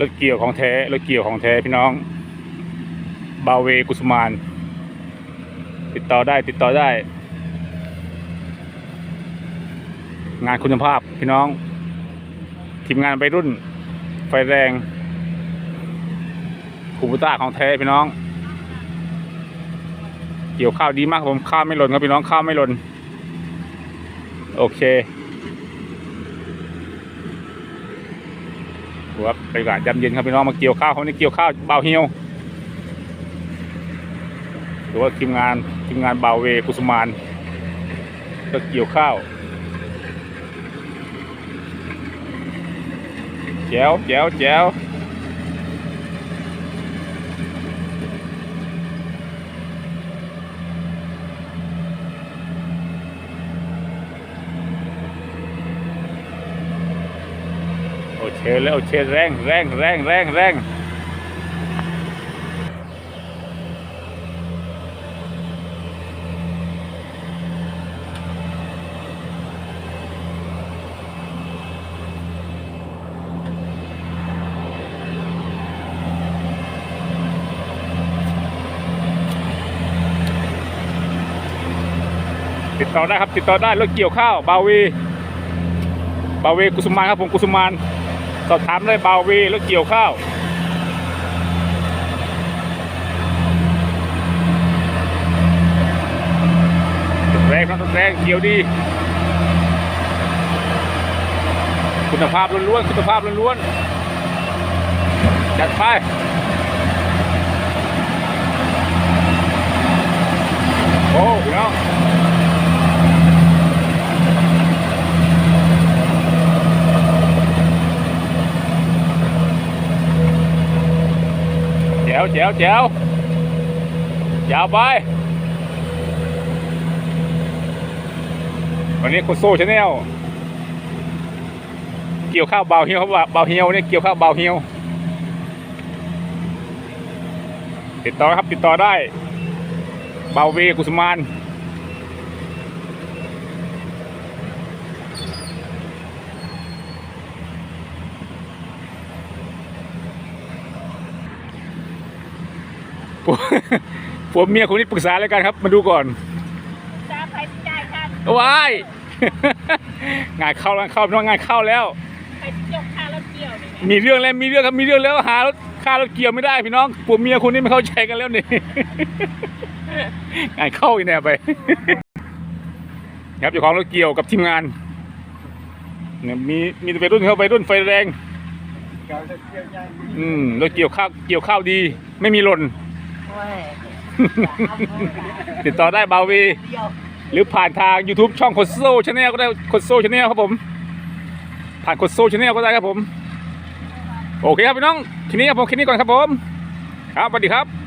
รถเกี่ยวของแท้รถเกี่ยวของแท้พี่น้องบาเวกุสมาน ติดต่อได้ติดต่อได้ งานคุณภาพพี่น้อง ทีมงานไปรุ่น ไฟแรงคูบูต้าของแท้พี่น้อง เกี่ยวข้าวดีมากครับผมข้าวไม่หล่นครับพี่น้องข้าวไม่หล่นโอเค ดูครับบรรยากาศยามเย็นครับพี่น้องมาเกี่ยวข้าวเขานี่เกี่ยวข้าวเบาเฮียวหรือว่าทีมงานทีมงานเบาเวกุสมานก็เกี่ยวข้าวแจ๋วแจ๋วแจ๋ว เคแล้วเคแรงแรงแรงแรงแรงติดต่อได้ครับติดต่อได้รถเกี่ยวข้าวบาวีบาวีกุสุมานครับผมกุสุมาน สอบถามได้บาวีแล้วเกี่ยวข้าวแรงนะแรงเกี่ยวดี คุณภาพล้วนๆคุณภาพล้วนๆจัดไปโอ้พี่น้องแจ๋ วแจ๋วแจ๋วยาวไป วันนี้โคโซ่ชาแนลเกี่ยวข้าวเบาเฮียวเขาว่าเบาเฮียวเนี่ยเกี่ยวข้าวเบาเฮียว ติดต่อครับติดต่อได้ เบาเวกุสมาน ผัวผัวเมียคนนี้ปรึกษาแล้วกันครับ มาดูก่อนจ้าใครจ่ายค่าว้ายงานเข้าแล้วเข้าน้องงานเข้าแล้ว ใครยกค่ารถเกี่ยวนี่นะมีเรื่องแล้วมีเรื่องครับมีเรื่องแล้วหารถค่ารถเกี่ยวไม่ได้พี่น้องผัวเมียคนนี้ไม่เข้าใจกันแล้วนี่ งานเข้าอีกแน่ไปครับเจ้าของรถเกี่ยวกับทีมงานเนี่ยมีมีแต่ไปรุ่นเข้าไปรุ่นไฟแรง อืมรถเกี่ยวข้าวเกี่ยวข้าวดี ไม่มีหล่น ติดต่อได้บาวี หรือผ่านทาง YouTube ช่องคดโซ่ชาแนลก็ได้คดโซ่ชาแนลครับผม ผ่านคดโซ่ชาแนลก็ได้ครับผม โอเคครับพี่น้องทีนี้ครับผมแค่นี้ก่อนครับผม ครับสวัสดีครับ